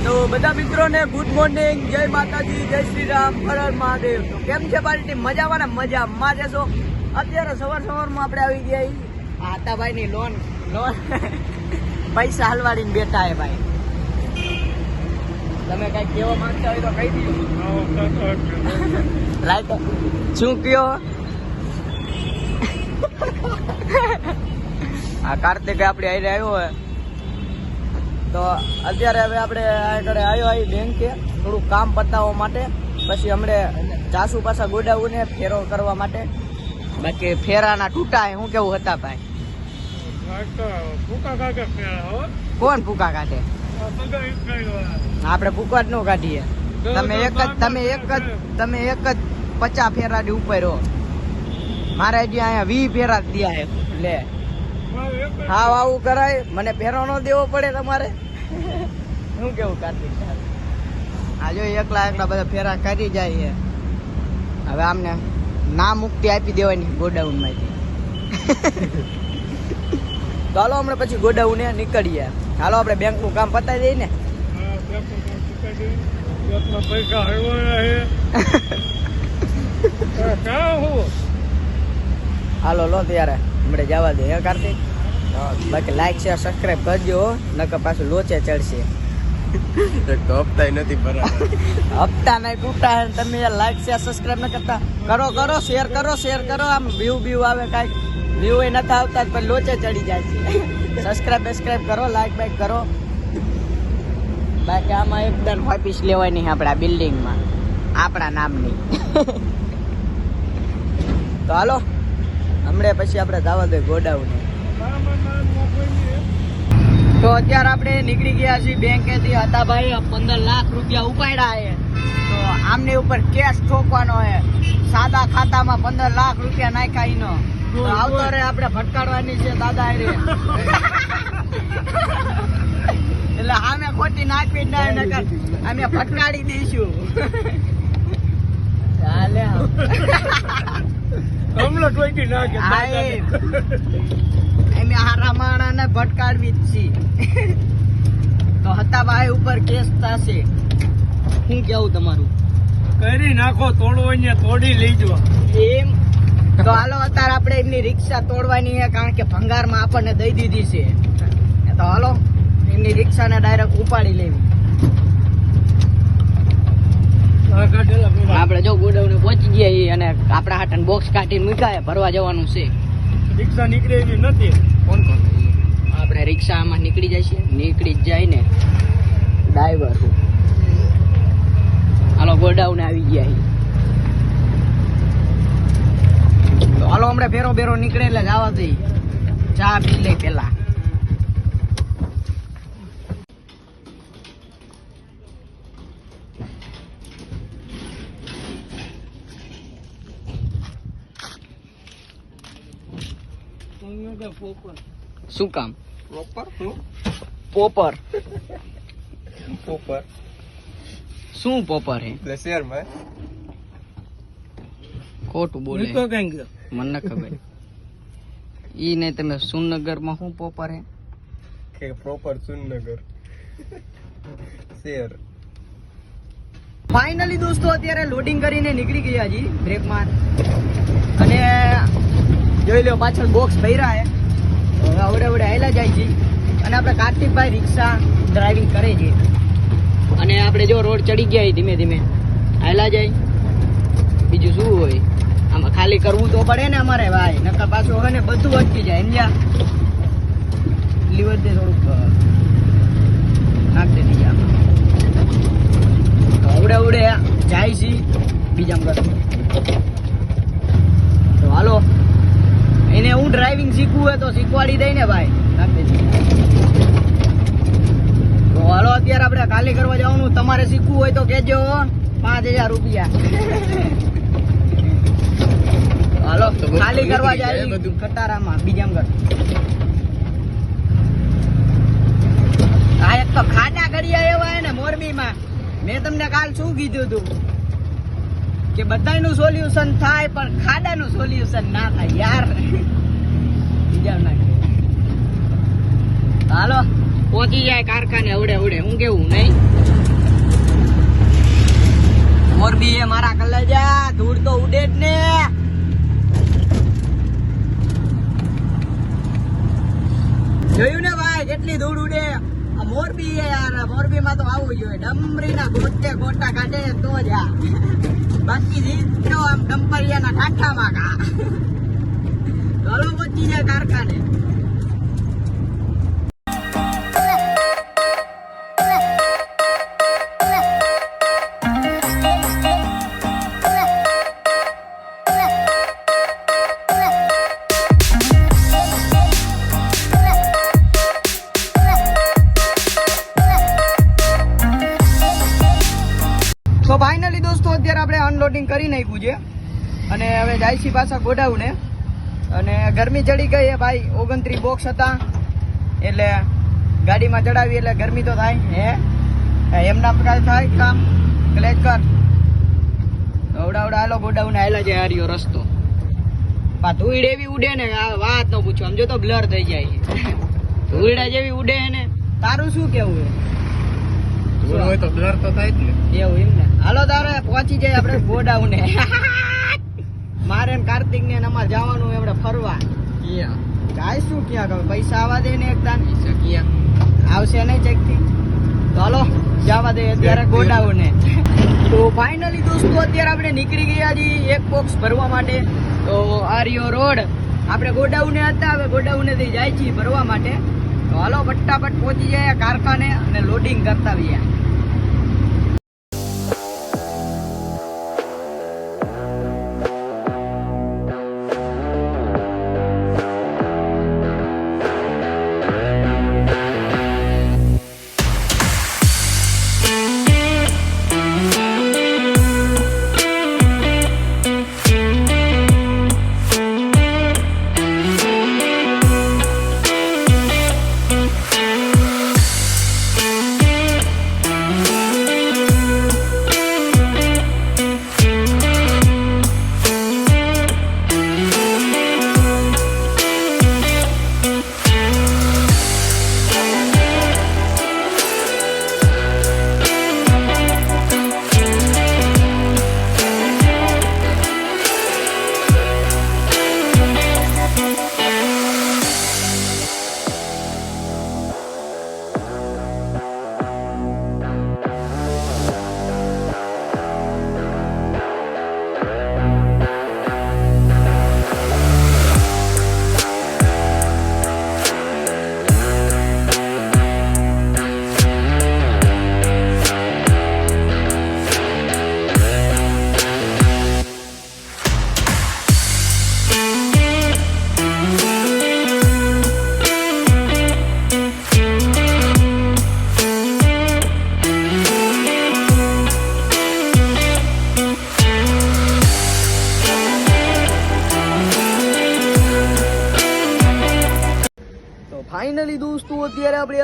તો બધા મિત્રોને ગુડ મોર્નિંગ જય માતાજી જય શ્રી રામ હર મહાદેવ. તો કેમ છે પાર્ટી મજામાં ને? મજામાં જશો અત્યારે સવાર સવારમાં આપણે આવી ગયા ઈ આ હતાભાઈની લોન લોન પૈસા હલવાડીને બેઠા હે ભાઈ. તમે કઈ કેવા માંગતા હોય તો કહી દીધું લાઈક શું કયો? આ કાર્તિક આપણે આવી આવ્યો હોય તો અત્યારે હવે આપણે આગળ આવ્યો આવી બેંકે. થોડું કામ પતાવવા માટે. પછી હમણે જાસુ પાછા ગોડાઉને ફેરો કરવા માટે. બાકી ફેરાના તૂટા શું કેવું હતા ભાઈ? કોણ ફૂકા કાઢે? આપણે પૂકા જ ન કાઢીએ. તમે એક જ તમે એક જ તમે એક જ પચાસ ફેરાની ઉપર હો મારે હજી અહીંયા વી ફેરા જ દિયા લે. હાવ આવું કરાય. મને ફેરો ન દેવો પડે તમારે. શું કેવું કાર્તિક? આ જો એકલા એકલા બધા ફેરા કરી જાય હવે આમને ના મુક્તિ આપી દેવાની ગોડાઉનમાંથી ચાલો હમણાં પછી ગોડાઉને નીકળીએ. હાલો આપણે બેંકનું કામ પતાવી દઈએ ને. પૈસા હળવાના હું હાલો લો ત્યારે. હમણાં જવા દે હે કાર્તિક? બાકી લાઈક શેર સબસ્ક્રાઈબ કરજો નકર પાછું લોચે ચડશે. એક તો હપ્તાય નથી ભરાતા હપ્તા નહીં તૂટા હે તમે લાઈક શેર સબસ્ક્રાઇબ ન કરતા. કરો કરો શેર કરો શેર કરો. આમ વ્યૂ વ્યૂ આવે કાંઈક. વ્યૂ એ નથી આવતા પણ લોચે ચડી જાય છે. સબસ્ક્રાઇબ બસ્ક્રાઇબ કરો લાઈક બાઈક કરો. બાકી આમાં એકદમ ઓફિસ લેવાની નહીં આપણા બિલ્ડિંગમાં આપણા નામની. તો હાલો હમણાં પછી આપણે જવા દે ગોડાઉન. તો અત્યારે આપણે નીકળી ગયા છીએ બેંકેથી. હતા ભાઈ પંદર લાખ રૂપિયા ઉપાડ્યા છે. તો આમની ઉપર કેશ ઠોકવાનો છે. સાદા ખાતામાં પંદર લાખ રૂપિયા નાખ્યા એનો. તો આવતો રે આપણે ફટકાડવાની છે દાદા હારે. એટલે આમે ખોટી નાખવી જ ના નકર અમે ફટકાડી દઈશું. ચાલે હમણાં ટોકી નાખે. અમે હારા માણાને ભટકાડવી જ છીએ. તો હતા ભાઈ ઉપર કેસ થશે. શું કેવું તમારું? કરી નાખો તોડવાની તોડી લેજો. એમ? તો હાલો અત્યારે આપણે એમની રિક્ષા તોડવાની છે કારણ કે ભંગારમાં આપણને દઈ દીધી છે. તો હાલો એમની રિક્ષાને ડાયરેક્ટ ઉપાડી લેવી. આપણે જો ગોડાઉને પહોંચી ગયા અને આપણા હાટન બોક્સ કાઢીને મૂકાય ભરવા જવાનું છે. રિક્ષા નીકળે એવી નથી. કોણ કોણ? આપણે રિક્ષામાં નીકળી છે નીકળી જાય ને ડ્રાઈવર હાલો, ગોડાઉન આવી ગયા હાલો, હમણાં ફેરો ફેરો નીકળે એટલે જવા દઈ ચા પી લે પેલા શું કામ? પોપર પોપર શું પોપર હે? ખોટું બોલે. મને ન ખબર. ઈ ને તમે સુનગરમાં શું પોપર હે? કે પ્રોપર સુનગર શેર. ફાઇનલી દોસ્તો અત્યારે લોડિંગ કરીને નીકળી ગયા જી બ્રેકમાં અને જોઈ લો પાછળ બોક્સ ભર્યા હે. હવે આવડે આવડે આવેલા જાય છે. અને આપણે કાર્તિકભાઈ રિક્ષા ડ્રાઇવિંગ કરે છે. અને આપણે જો રોડ ચડી ગયા ધીમે ધીમે. આવેલા જાય. બીજું શું હોય? આમાં ખાલી કરવું તો પડે ને અમારે ભાઈ. નકર પાછું હવે ને બધું અટકી જાય. સમજ્યા? લીવર દે થોડુંક નાખ દે બીજા. તો આવડે આવડે જાય છે બીજા કર તો હાલો એને હું ડ્રાઇવિંગ શીખવું હોય તો શીખવાડી દઈ ને ભાઈ. તો હાલો અત્યારે આપણે ખાલી કરવા જવાનું. તમારે શીખવું હોય તો કેજો પાંચ હજાર રૂપિયા. હાલો ખાલી કરવા જાય જાય બધું. ખટારામાં બીજામ કર આ એક તો ખાડા ઘડિયા એવા હે ને મોરબીમાં. મેં તમને કાલ શું કીધું હતું કે બધાયનું સોલ્યુશન થાય પણ ખાડાનું સોલ્યુશન ના થાય યાર. હાલો, પહોંચી જાય કારખાને અવડે અવડે. હું કેવું, નહીં? મોરબી એ મારા કલેજા ધૂળ તો ઉડે જ ને. જોયું ને ભાઈ, કેટલી ધૂળ ઉડે? મોરબી એ યાર મોરબી માં તો આવું જોઈએ ડમરી ના ગોટે ગોટા કાઢે તો જ બાકી જીતો આમ ડમ્પરિયા ના કાંઠામાં કા. જાય કારખાને. તો ફાઇનલી દોસ્તો, અત્યારે આપણે અનલોડિંગ કરી નાખ્યું છે. અને હવે જાય છે પાછા ગોડાઉને. અને ગરમી ચડી ગઈ છે ભાઈ. ઓગણત્રીસ બોક્સ હતા. એટલે ગાડીમાં ચડાવી એટલે ગરમી તો થાય હે. એમના પ્રકાર થાય કામ? ક્લેચ કર. અવડા અવડા હાલો ગોડાઉને હાર્યો રસ્તો. પા ધૂળ એવી ઉડે ને આ વાત ન પૂછો. સમજો તો બ્લર થઈ જાય. ધૂળડા જેવી ઉડે ને. તારું શું કેવું હોય તો બ્લર તો થાય જ ને. એવું એમ ને. હાલો તારે પહોંચી જાય આપણે ગોડાઉને. મારે ને કાર્તિક ને અમારે જવાનું એમણે ફરવા. ક્યાં? જાય શું ક્યાં કહે પૈસા આવવા દે ને એક દાન ક્યાં? આવશે નહીં ચેકથી તો જવા દે અત્યારે ગોડાઉને. તો ફાઇનલી દોસ્તો અત્યારે આપણે નીકળી ગયા છીએ એક બોક્સ ભરવા માટે. તો આર્યો રોડ. આપણે ગોડાઉને હતા હવે ગોડાઉને થી જાય છીએ ભરવા માટે. તો હાલો ફટાફટ પહોંચી જાય કારખાને અને લોડિંગ કરતા આવીએ.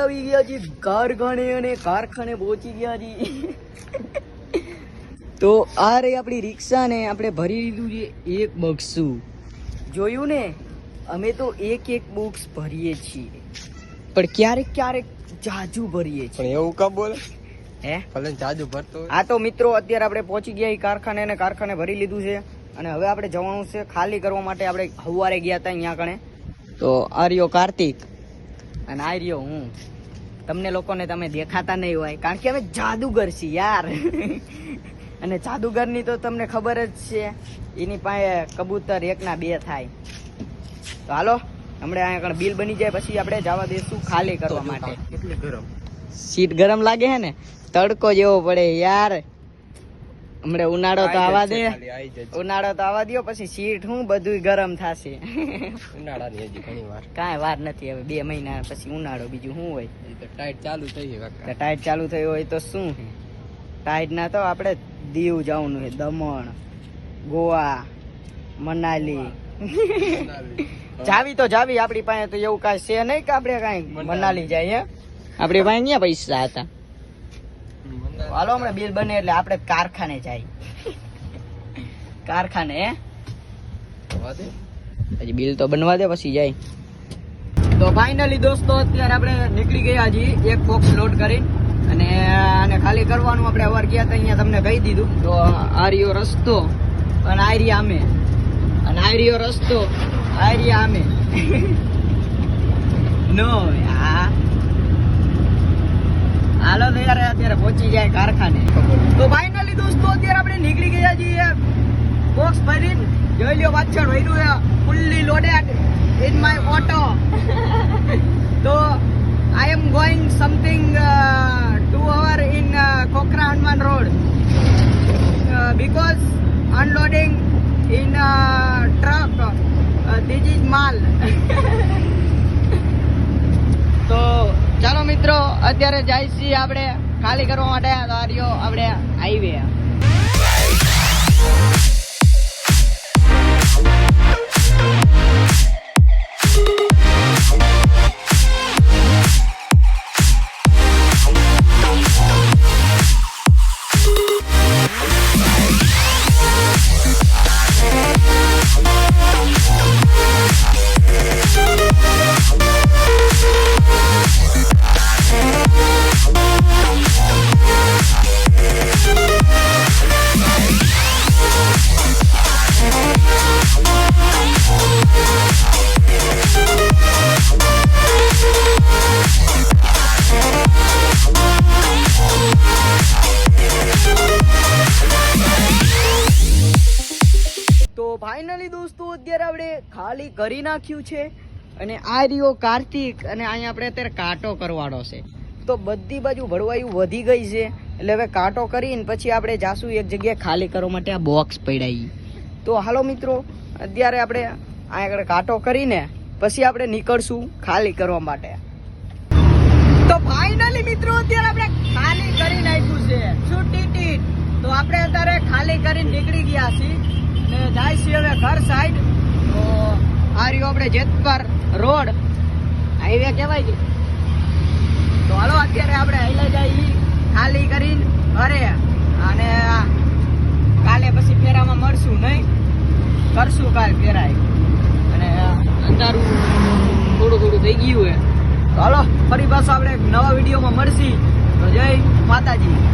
આવી ગયા છીએ કારખાને અને કારખાને પહોંચી ગયા છીએ તો આ રે આપણી રિક્ષાને આપણે ભરી લીધું છે એક બક્સું જોયું ને? અમે તો એક એક બોક્સ ભરીએ છીએ. પણ ક્યારેક ક્યારેક જાજુ ભરીએ છીએ. પણ એવું કામ બોલે? હે? ભલે જાજુ ભરતો આ તો મિત્રો અત્યારે આપણે પહોંચી ગયા કારખાને અને કારખાને ભરી લીધું છે. અને હવે આપણે જવાનું છે ખાલી કરવા માટે આપણે હવારે ગયા હતા અહીંયા કણે તો આ રહ્યો કાર્તિક. અને આ રહ્યો હું. તમને લોકોને તમે દેખાતા નહીં હોય. કારણ કે અમે જાદુગર છીએ યાર. અને જાદુગરની તો તમને ખબર જ છે. એની પાસે કબૂતર એકના બે થાય. તો હાલો હમણાં અહીંયા કણ બિલ બની જાય પછી આપણે જવા દઈશું ખાલી કરવા માટે. કેટલી સીટ ગરમ લાગે છે ને? તડકો જેવો પડે યાર. હમણાં ઉનાળો તો આવા દે. ઉનાળો તો આવા દો પછી સીટ હું બધું ગરમ થશે. ઉનાળાની હજી ઘણી વાર. કાંઈ વાર નથી હવે બે મહિના પછી ઉનાળો બીજું શું હોય? તો ટાઈટ ચાલુ થઈ છે ટાઈટ ચાલુ થયું હોય તો શું? ટાઈટ ના તો આપણે દીવ જવાનું છે દમણ ગોવા મનાલી. જાવી તો જાવી આપણી પાસે તો એવું કાંઈ છે નહીં કે આપણે કાંઈ મનાલી. જાય હે? આપણી પાસે ક્યાં પૈસા હતા. હાલો હમણાં બિલ બને એટલે આપણે કારખાને જાય. કારખાને હે? હજી બિલ તો બનવા દે પછી જાય. તો ફાઇનલી દોસ્તો અત્યારે આપણે નીકળી ગયા હજી. એક બોક્સ લોડ કરી અને આને ખાલી ખાલી કરવાનું આપણે અવાર ગયા હતા અહીંયા તમને કહી દીધું. તો આ રહ્યો રસ્તો અને આ રહ્યા અમે. અને આ રહ્યો રસ્તો આ રહ્યા અમે. નો આ હાલો યાર અત્યારે પહોંચી જાય કારખાને. તો ફાઇનલી દોસ્તો, અત્યારે આપણે નીકળી ગયા છીએ બોક્સ ભરીને. જોઈ લ્યો, પાછળ વૈરું fully loaded in my auto તો I am going something to our in Kokra Hanuman road because unloading in truck this is માલ તો ચાલો મિત્રો અત્યારે જાય છીએ આપણે ખાલી કરવા માટે આ રહ્યો આપણે હાઈવે આપણે ખાલી કરી નાખ્યું છે અને આ રહ્યો કાર્તિક અને અહીંયા આપણે અત્યારે કાંટો કરવાનો છે. તો બધી બાજુ ભરવાયું વધી ગઈ છે. એટલે હવે કાંટો કરીને પછી આપણે જાશું એક જગ્યાએ ખાલી કરવા માટે આ બોક્સ પડાવી તો હાલો મિત્રો, અત્યારે આપણે અહીંયા આગળ કાંટો કરીને પછી આપણે નીકળશું ખાલી કરવા માટે. તો ફાઇનલી મિત્રો, અત્યારે આપણે ખાલી કરી નાખ્યું છે. શું ટીટીટ? તો આપણે અત્યારે ખાલી કરીને નીકળી ગયા છીએ. ને જાય છીએ હવે ઘર સાઈડ તો આપણે જેતપર રોડ. હાઈવે કહેવાય છે. તો હાલો, અત્યારે આપણે હાઈલા જાય ખાલી કરીને ઘરે. અને કાલે પછી ફેરામાં મળશું નહીં. કરશું કાલ ફેરાય. અને અંધારું થોડું થોડું થઈ ગયું હે તો હાલો, ફરી પાછો આપણે એક નવા વિડીયોમાં મળશી. તો જય માતાજી.